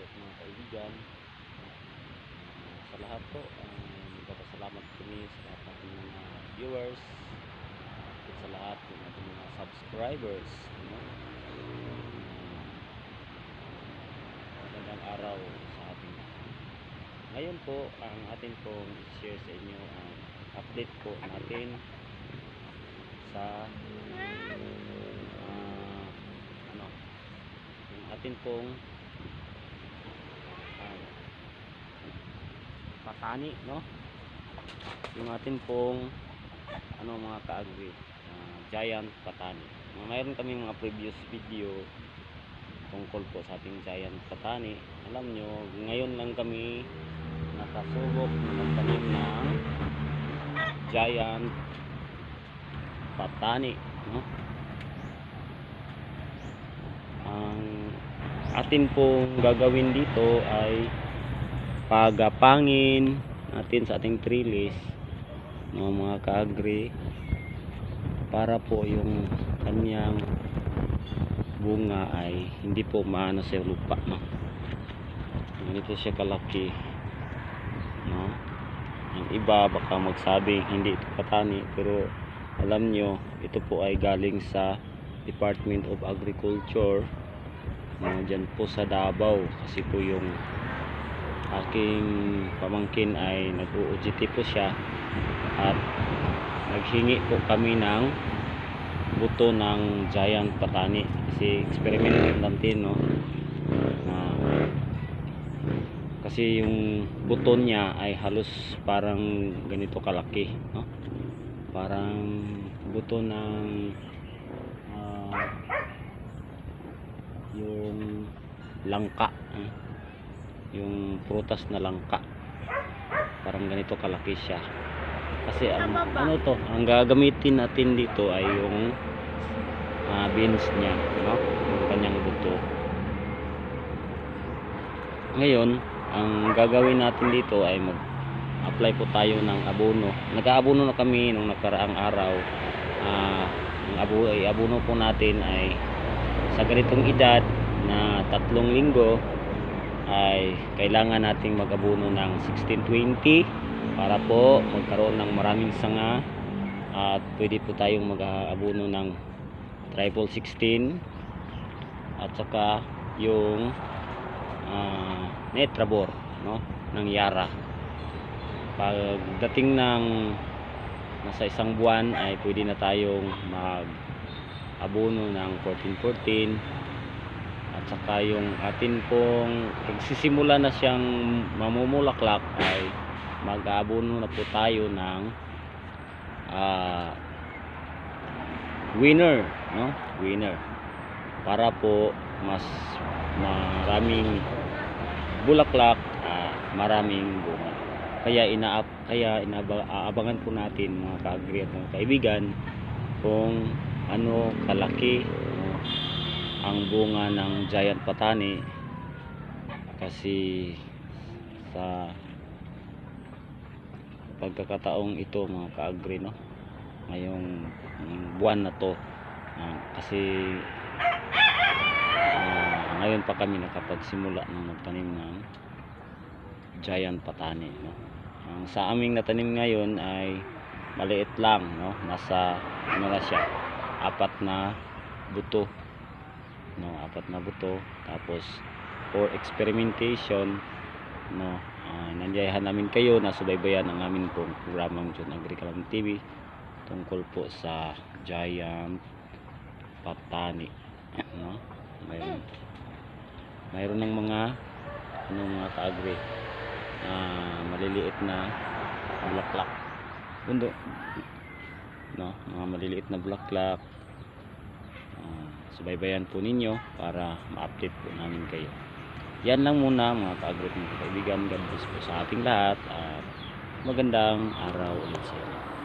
at mga kaibigan. Ah, sa lahat po, uh, magpapasalamat kami sa lahat ng mga viewers at sa lahat ng ating mga subscribers. Ano? Ah, magandang araw sa ating. Ngayon po, ang atin pong share sa inyo ang update po natin sa ah, ano yung atin pong patani no? Yung atin pong ano mga kaagri ah, giant patani. Mayroon kami mga previous video tungkol po sa ating giant patani. Alam nyo ngayon lang kami nakasubok na magtanim ng giant patani no? Ang atin pong gagawin dito ay pagapangin natin sa ating trellis no, mga kaagri para po yung kanyang bunga ay hindi po maano sa lupa no. Ganito siya kalaki no. Ang iba baka magsabi hindi ito patani pero alam nyo ito po ay galing sa Department of Agriculture no, dyan po sa Davao. Kasi po yung aking pamangkin ay nag-UGT po siya. At naghingi po kami ng buto ng giant patani. Kasi experiment natin no? Na kasi yung buto niya ay halos parang ganito kalaki no? Parang buto ng ah, yung langka eh. Yung prutas na langka. Parang ganito kalaki siya. Kasi ang ano to ang gagamitin natin dito ay yung ah, beans niya no? Yung kanyang buto. Ngayon ang gagawin natin dito ay mag apply po tayo ng abono. Nag-aabono na kami nung nakaraang araw. Ah ang abo, ay abono po natin ay sa ganitong edad na tatlong linggo ay kailangan nating mag-abono ng 1620 para po magkaroon ng maraming sanga at pwede po tayong mag-abono ng triple 16 at saka yung ah, netrabor no ng Yara. Pagdating ng nasa isang buwan ay pwede na tayong mag abono ng 1414 at saka yung atin pong pagsisimula na siyang mamumulaklak ay mag-aabono na po tayo ng ah, winner no? Winner. Para po mas maraming bulaklak ah, maraming bunga. Kaya inaap kaya inaabangan po natin mga kaagri at mga kaibigan kung ano kalaki ang bunga ng giant patani. Kasi sa pagkakataong ito mga kaagri no? Ngayong buwan na to. Ah, kasi ah, ngayon pa kami nakapagsimula ng magtanim ng giant patani no? Ang sa aming natanim ngayon ay maliit lang no? Nasa ano na siya? Apat na buto no apat na buto tapos for experimentation no uh, nandiyahan namin kayo na subaybayan ang amin pong programang John Agricultural TV tungkol po sa giant patani no? Mayroon mayroon ng mga ano mga kaagri ah, maliliit na bulaklak. Bundo no? Mga maliliit na bulaklak. Ah, subaybayan po ninyo para ma-update po namin kayo. Yan lang muna mga ka-agri mga kaibigan. God bless po sa ating lahat at magandang araw ulit sa inyo